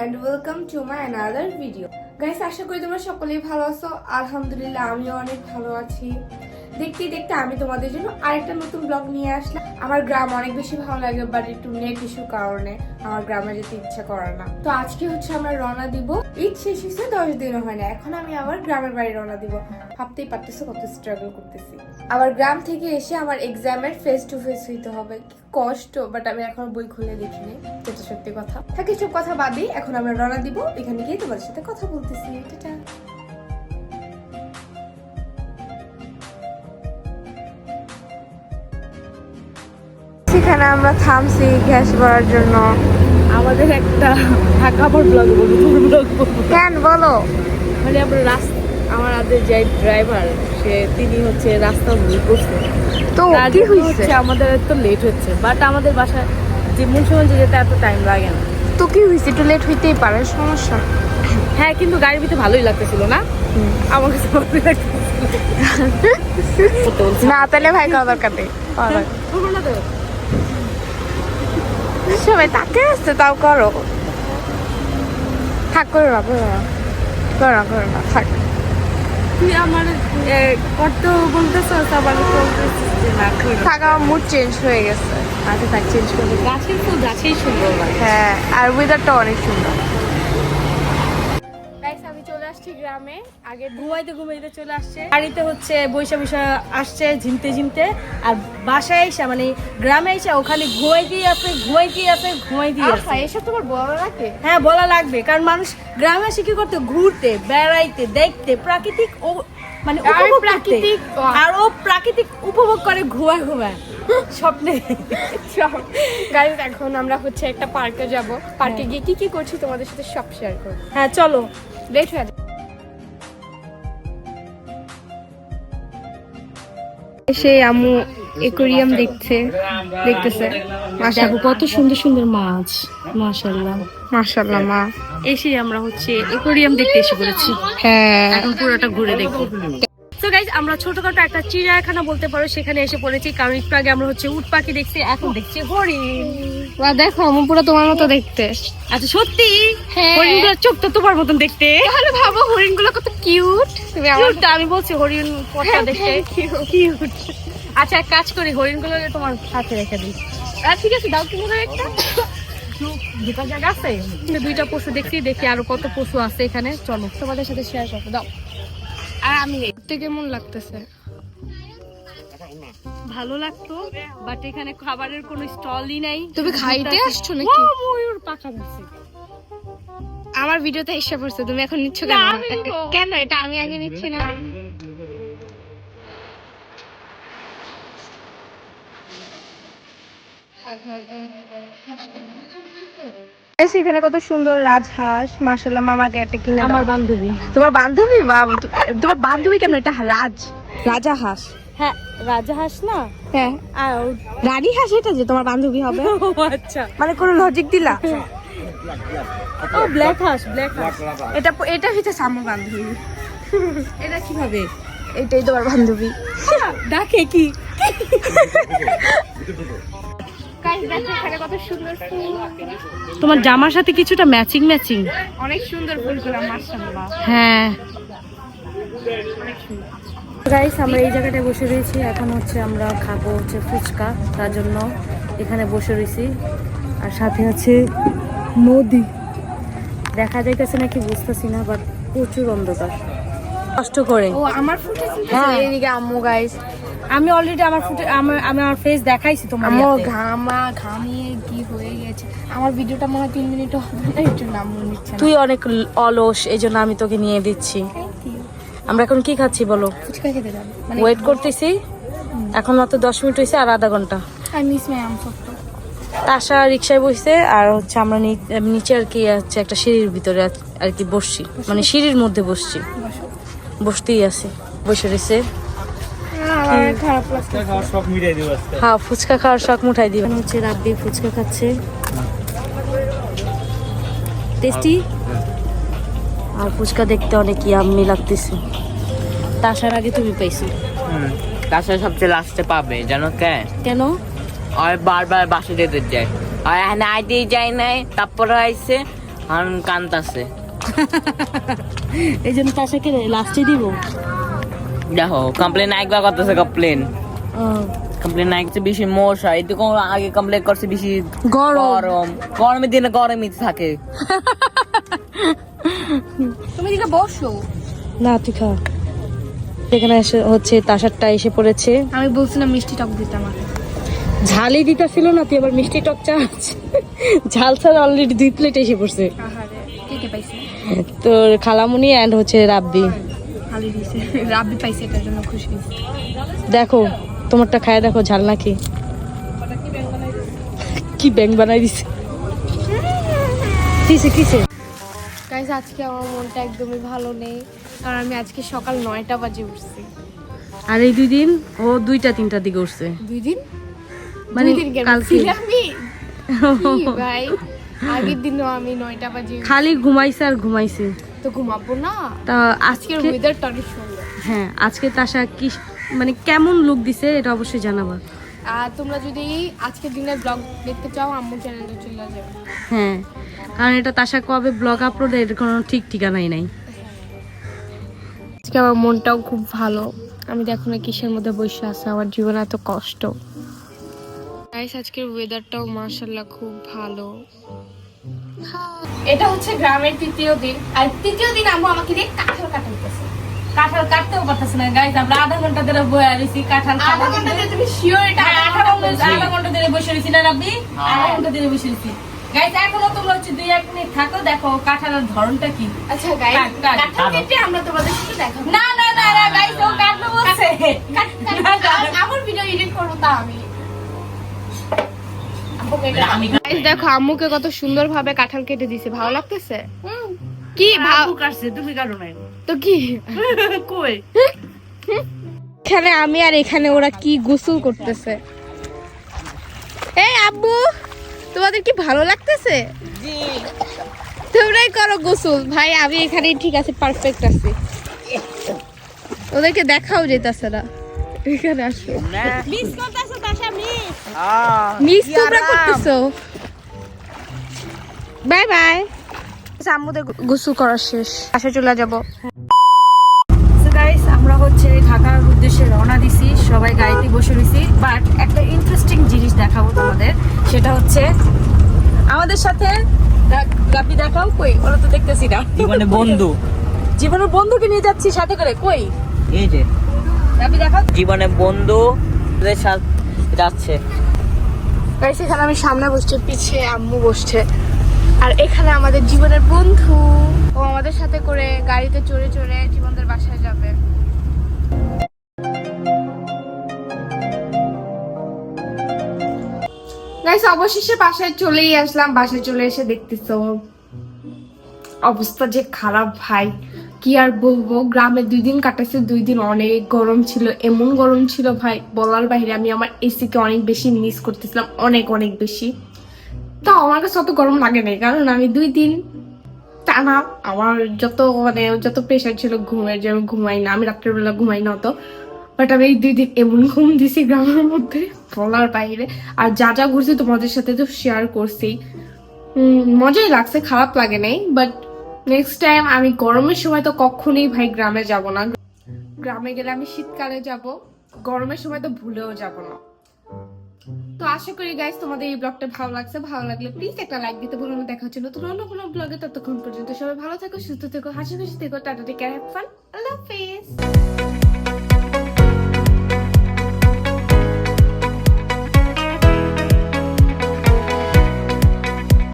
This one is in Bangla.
And welcome to my another video guys আশা করি তোমরা সকলেই ভালো আছো। আলহামদুলিল্লাহ, আমিও অনেক ভালো আছি। দেখতে দেখতে আমি তোমাদের জন্য আরেকটা নতুন ব্লগ নিয়ে আসলাম। আমার গ্রাম অনেক বেশি ভালো লাগে বাট একটু নেট ইস্যু কারণে আমার গ্রামে যেতে ইচ্ছা করে না। তো আজকে হচ্ছে আমরা রওনা দিব। ঈদ শেষ হয়েছে, দশ দিনও হয় না। এখন আমি আবার গ্রামের বাড়ি রওনা দিব। ভাবতেই পারতেছো কত স্ট্রাগল করতেছি। আবার গ্রাম থেকে এসে আমার এক্সামের ফেস টু ফেস হইতে হবে। কষ্ট বাট আমি এখন বই খুলে দেখিনি যেটা সত্যি কথা। থাকি, সব কথা বাদেই এখন আমরা রওনা দিব। এখানে গিয়ে তোমাদের সাথে কথা বলতেছি। সেখানে আমরা থামছি গ্যাস ভরার জন্য। আমাদের একটা ঢাকা আবার ব্লগ ব্লগ কেন বলো? মানে আমরা রাস্তা আমার আমাদের যে ড্রাইভার সে তিনি হচ্ছে রাস্তা ভুল করছে। তো কি হয়েছে আমাদের তো লেট হচ্ছে। বাট আমাদের বাসায় যে মুন্সিগঞ্জে যেতে এত টাইম লাগে না। তো কি হয়েছে একটু লেট হইতেই পারে সমস্যা। হ্যাঁ কিন্তু গাড়ির ভিতরে ভালোই লাগতেছিল না? আমার কাছে ভালোই লাগতেছিল। না তাহলে ভাই খাওয়া দরকার নেই খাওয়া দরকার। করব না তো? সবাই তাকে আসছে তাও করো। থাক করো না করো না। করো না করো না থাক। তুই আমার করতে বলতেছ আবার। থাক মুড চেঞ্জ হয়ে গেছে। আচ্ছা থাক চেঞ্জ করবে গাছের ফুল গাছেই সুন্দর হ্যাঁ আর ওয়েদারটা অনেক সুন্দর। গ্রামে আগে ঘুমাইতে ঘুমাইতে চলে আসছে। বাড়িতে হচ্ছে বৈশা বৈশা আসছে ঝিমতে ঝিমতে। আর বাসায় এসে মানে গ্রামে এসে ওখানে ঘুমাইতেই আছে ঘুমাইতেই আছে ঘুমাইতেই আছে। আচ্ছা এসব তোমার বড় লাগে? হ্যাঁ বলা লাগবে। কারণ মানুষ গ্রামে এসে কি করতে? ঘুরতে বেড়াইতে দেখতে প্রাকৃতিক ও মানে উপভোগ প্রাকৃতিক। আর ও প্রাকৃতিক উপভোগ করে ঘুমায় ঘুমায়। স্বপ্নে। গাইজ এখন আমরা হচ্ছে একটা পার্কে যাব। পার্কে গিয়ে কি কি করছি তোমাদের সাথে সব শেয়ার করব। হ্যাঁ চলো। লেট হয়ে যাবে আমু একুরিয়াম দেখছে দেখতেছে। দেখো কত সুন্দর সুন্দর মাছ। মাশাল্লাহ। মাশাআল্লাহ মা। এসে আমরা হচ্ছে একুরিয়াম দেখতে এসে পড়েছি। হ্যাঁ। এখন পুরোটা ঘুরে দেখব। তো গাইজ আমরা ছোটখাটো একটা চিড়িয়াখানা বলতে পারো সেখানে এসে পড়েছি। কারণ একটু আগে আমরা হচ্ছে উট পাখি দেখছি এখন দেখছি হরিণ। বা দেখো আম্মু পুরো তোমার মতো দেখতে। আচ্ছা সত্যি? হ্যাঁ। হরিণগুলোর চোখ তো তোমার মতন দেখতে। তাহলে ভাবো হরিণগুলো কত কিউট তুমি আমি বলছি হরিণ পটটা হ্যাঁ, দেখতে। কিউট আচ্ছা এক কাজ করি হরিণগুলো তোমার সাথে রেখে দিই। আহ, ঠিক আছে দাও তুমি একটা। দুটো জায়গা আছে? দুইটা পশু দেখছি দেখি আরও কত পশু আছে এখানে। চলো। তোমাদের সাথে শেয়ার করব দাও। আর আমি দেখতে কেমন লাগতেছে? ভালো লাগতো বাট এখানে খাবারের কোনো স্টলই নাই। তুমি খাইতে আসছো নাকি? ও, ময়ূর পাখা আছে আমার ভিডিওতে এসে পড়ছে তুমি এখন নিচ্ছ কেন? কেন এটা আমি আগে নিচ্ছি না? এখানে কত সুন্দর রাজহাঁস। মাশাআল্লাহ মামাকে একটা কিনে আমার আমার বান্ধবী। তোমার বান্ধবী? বাবা তোমার বান্ধবী কেমন? এটা রাজ। রাজা হাঁস। হ্যাঁ রাজাহাঁস না? হ্যাঁ। আর রানী হাঁস এটা যে তোমার বান্ধবী হবে? ও আচ্ছা। মানে কোনো লজিক দিলা? ও ব্ল্যাক হাঁস ব্ল্যাক হাঁস। এটা এটা হচ্ছে সামু বান্ধবী। এটা কীভাবে? এটাই তোমার বান্ধবী। ডাকে কি? সুন্দর তোমার জামার সাথে কিছুটা ম্যাচিং ম্যাচিং অনেক সুন্দর ফুলগুলো মাশাআল্লাহ। হ্যাঁ। গাইস আমরা এই জায়গাটায় বসে রয়েছি। এখন হচ্ছে আমরা খাব হচ্ছে ফুচকা। তার জন্য এখানে বসে রয়েছি। আর সাথে আছে নদী। দেখা যাইতেছে নাকি বুঝতেছি না বাট প্রচুর অন্ধকার। কষ্ট করে। ও আমার হ্যাঁ। আম্মু গাইস আমি অলরেডি আমার ফুটে আমার আমি আমার ফেস দেখাইছি তোমার আম্মু ঘামা ঘামিয়ে কি হয়ে গেছে? আমার ভিডিওটা মনে হয় তিন মিনিট হবে না একটু নিচ্ছে তুই অনেক অলস এই জন্য আমি তোকে নিয়ে দিচ্ছি। আমরা এখন কি খাচ্ছি বলো? ফুচকা খেতে যাবে। মানে ওয়েট করতেছি। এখন মাত্র দশ মিনিট হয়েছে আর আধা ঘণ্টা। আই মিস মাই তাসা রিক্সায় বসছে আর হচ্ছে আমরা নিচে আর কি হচ্ছে একটা সিঁড়ির ভিতরে আর- আর কি বসছি। মানে সিঁড়ির মধ্যে বসছি। বসতেই আছে। বসে রয়েছে। হ্যাঁ ফুচকা খাওয়ার শখ মুঠাই দিবেন হচ্ছে রাব্বি ফুচকা খাচ্ছে। টেস্টি? আর ফুচকা দেখতে অনেক ইয়াম্মি লাগতেছে। তাসার আগে তুমি পাইছো। তাছাড়া সবচেয়ে লাস্টে পাবে জানো কে? কেন? আর বারবার বাসা যেতে যায়। আর এখানে আইতেই যায় নাই তারপরে আইসে আর কান্তাছে এই জন্য তাসাকে লাস্টে দিব। দেখো কমপ্লেন একবার করতেছে কমপ্লেন কমপ্লেন একটু বেশি মশা এই তো কোনো আগে কমপ্লেন করছে বেশি গরম। গরম। গরমের দিনে গরমই থাকে। তুমি দিকে বসো। না তুই খা। এখানে এসে হচ্ছে তাসারটা এসে পড়েছে। আমি বলছিলাম মিষ্টি টক দিতে আমাকে ঝালই দিতেছিল না তুই আবার মিষ্টি টক চাচ ঝাল ছাড়া অলরেডি দুই প্লেট এসে পড়ছে। তোর খালামুনি অ্যান্ড হচ্ছে রাব্বি। রাব্বি পাইছে এটার জন্য খুশি দেখো তোমারটা খায় দেখো ঝাল নাকি? কি ব্যাং বানাই দিছে? কিসে কিসে? গাইস আজকে আমার মনটা একদমই ভালো নেই কারণ আমি আজকে সকাল নয়টা বাজে উঠছি। আর এই দুই দিন ও দুইটা তিনটা দিকে উঠছে। দুই দিন? মানে কালকে ভাই? আগের দিনও আমি নয়টা বাজে খালি ঘুমাইছে আর ঘুমাইছে। তো ঘুমাবো না? তা আজকের আজকে ওয়েদারটা অনেক সুন্দর। হ্যাঁ আজকে তাসা কি মানে কেমন লুক দিছে এটা অবশ্যই জানাবা। আর তোমরা যদি আজকের দিনের ব্লগ দেখতে চাও আম্মু চ্যানেলে চলে যাবে। হ্যাঁ কারণ এটা তাসা কবে ব্লগ আপলোড এর কোনো ঠিক ঠিকানাই নাই। আজকে আমার মনটাও খুব ভালো। আমি দেখো না কিসের মধ্যে বসে আছে আমার জীবনে এত কষ্ট। গাইস আজকের ওয়েদারটাও মার্শাল্লাহ খুব ভালো। এটা হচ্ছে গ্রামের তৃতীয় দিন। আর তৃতীয় দিন আম্মু আমাকে দিয়ে কাঁঠাল কাটাইতেছে। কাঁঠাল কাটতেও পারতেছে না। গাইজ আমরা আধা ঘণ্টা ধরে বয়ে আছি কাঁঠাল আধা ঘণ্টা দিয়ে তুমি শিওর এটা হ্যাঁ, আধা আধা ঘণ্টা ধরে বসে রয়েছি। না রাব্বি হ্যাঁ। আধা ঘণ্টা ধরে বসে রয়েছি। গাইজ এখনও তোমরা হচ্ছে দুই এক মিনিট থাকো দেখো কাঁঠালের ধরনটা কি। আচ্ছা কাট। কেটে। আমরা তোমাদের সাথে দেখাবো না না না না গাইজ ও কাটলো বলছে। আমার ভিডিও এডিট করব তা আমি। দেখো আম্মুকে কত সুন্দর ভাবে কাঁঠাল কেটে দিছে ভালো লাগতেছে? কি ভালো আপু কাটছে তুমি কাটো নাই। তো কি? কই? এখানে আমি আর এখানে ওরা কি গোসল করতেছে? এই আব্বু! তোমাদের কি ভালো লাগতেছে? তোমরাই করো গোসল। ভাই আমি এখানে ঠিক আছে পারফেক্ট আছি। ওদেরকে দেখাও যেতেছে না। এখানে আসো। মিস করতেছো তাসা মিস মিস তোমরা করতেছো? বাই বাই আম্মুদের গোসল করা শেষ। আসে চলে যাব গাইস আমরা হচ্ছে ঢাকার উদ্দেশ্যে রওনা দিছি সবাই গাড়িতে বসে রয়েছি বাট একটা ইন্টারেস্টিং জিনিস দেখাবো তোমাদের সেটা হচ্ছে আমাদের সাথে গাপি দেখাও কই? ওরা তো দেখতেছি না। জীবনে বন্ধু। জীবনের বন্ধুকে নিয়ে যাচ্ছি সাথে করে কই? এই যে। গাপি দেখাও। জীবনে বন্ধু যাচ্ছে। গাইস এখানে আমি সামনে বসছি পিছিয়ে আম্মু বসছে। আর এখানে আমাদের জীবনের বন্ধু। ও আমাদের সাথে করে গাড়িতে চড়ে চড়ে জীবনদের বাসায় যাবে। গাইস অবশেষে বাসায় চলেই আসলাম। বাসায় চলে এসে দেখতেছো অবস্থা যে খারাপ ভাই। কি আর বলব? গ্রামে দুই দিন কাটাচ্ছে দুই দিন অনেক গরম ছিল। এমন গরম ছিল ভাই, বলার বাইরে আমি আমার এসিকে অনেক বেশি মিস করতেছিলাম, অনেক অনেক বেশি। তো আমার কাছে অত গরম লাগে নাই, কারণ আমি দুই দিন টানা আমার যত মানে যত প্রেশার ছিল ঘুমের যে আমি ঘুমাই না, আমি রাত্রেবেলা ঘুমাই না অত। বাট আমি এই দুই দিন এমন ঘুম দিছি গ্রামের মধ্যে। বলার বাইরে। আর যা যা ঘুরছি তোমাদের সাথে তো শেয়ার করছি। মজাই লাগছে, খারাপ লাগে নাই বাট নেক্সট টাইম আমি গরমের সময় তো কখনোই ভাই গ্রামে যাব না। গ্রামে গেলে আমি শীতকালে যাব, গরমের সময় তো ভুলেও যাব না। তো আশা করি গাইস তোমাদের এই ব্লগটা ভালো লাগছে। ভালো লাগলে প্লিজ একটা লাইক দিতে ভুলো না। দেখা হচ্ছে নতুন অন্য কোনো ব্লগে ততক্ষণ পর্যন্ত সবাই ভালো থেকো, সুস্থ থেকো, হাসি খুশি থেকো, টাটা টেক ফান আল্লাহ হাফেজ